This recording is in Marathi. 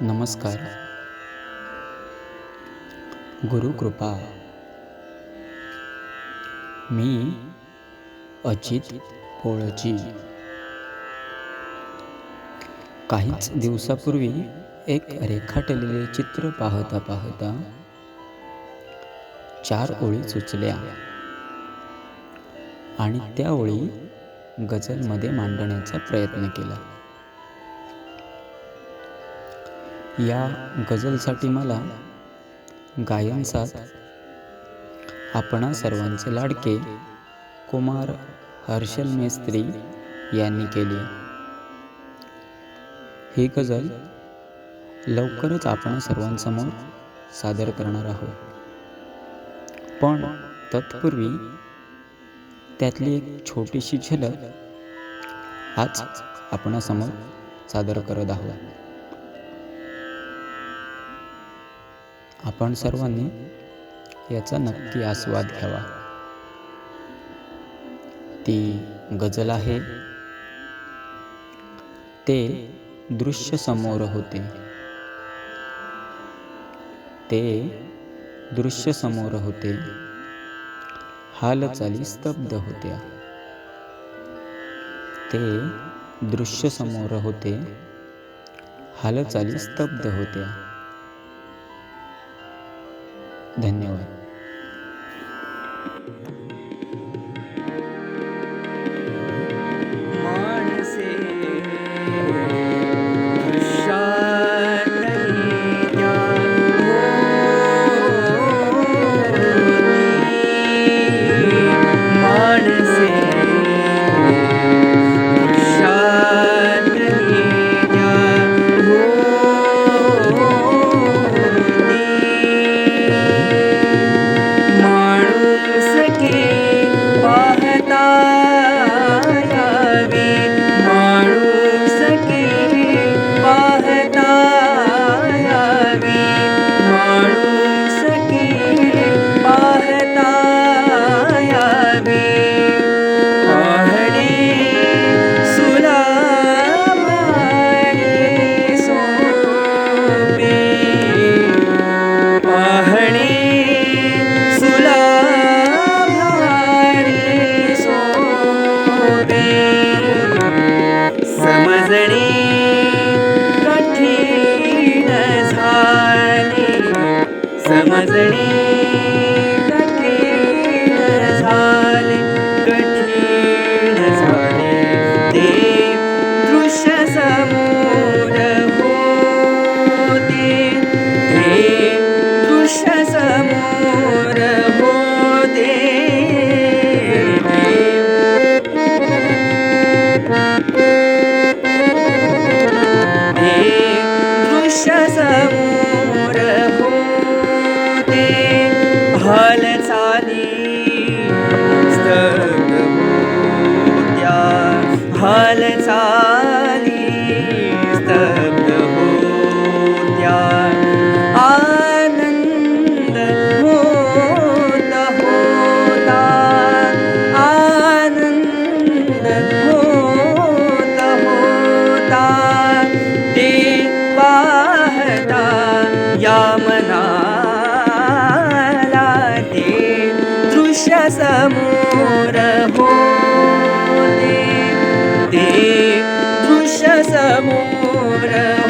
नमस्कार. गुरुकृपा मी अजित पोळची काहीच दिवसापूर्वी एक रेखाटलेले चित्र पाहता पाहता चार ओळी सुचल्या. आणि त्या ओळी गझलमध्ये मांडण्याचा प्रयत्न केला. या गझलसाठी मला गायन साथ. आपणा सर्वांचे लाडके कुमार हर्षल मेस्त्री यांनी केली. ही गझल लवकरच आपण सर्वांसमोर सादर करणार आहोत. पण तत्पूर्वी त्यातली एक छोटीशी झलक आज आपणासमोर सादर करत आहोत. आपण सर्वांनी याचा नक्की आस्वाद घ्यावा. ती गजल आहे. ते दृश्य समोर होते. ते दृश्य समोर होते. हालचाली स्तब्ध होत्या. ते दृश्य समोर होते. हालचाली स्तब्ध होत्या. धन्यवाद. mazare ढाल चाली स्तब्ध होत्या आनंद होत होता। आनंद होत होता। ते पाहता या मनाला ते दृश्य समूह Yeah.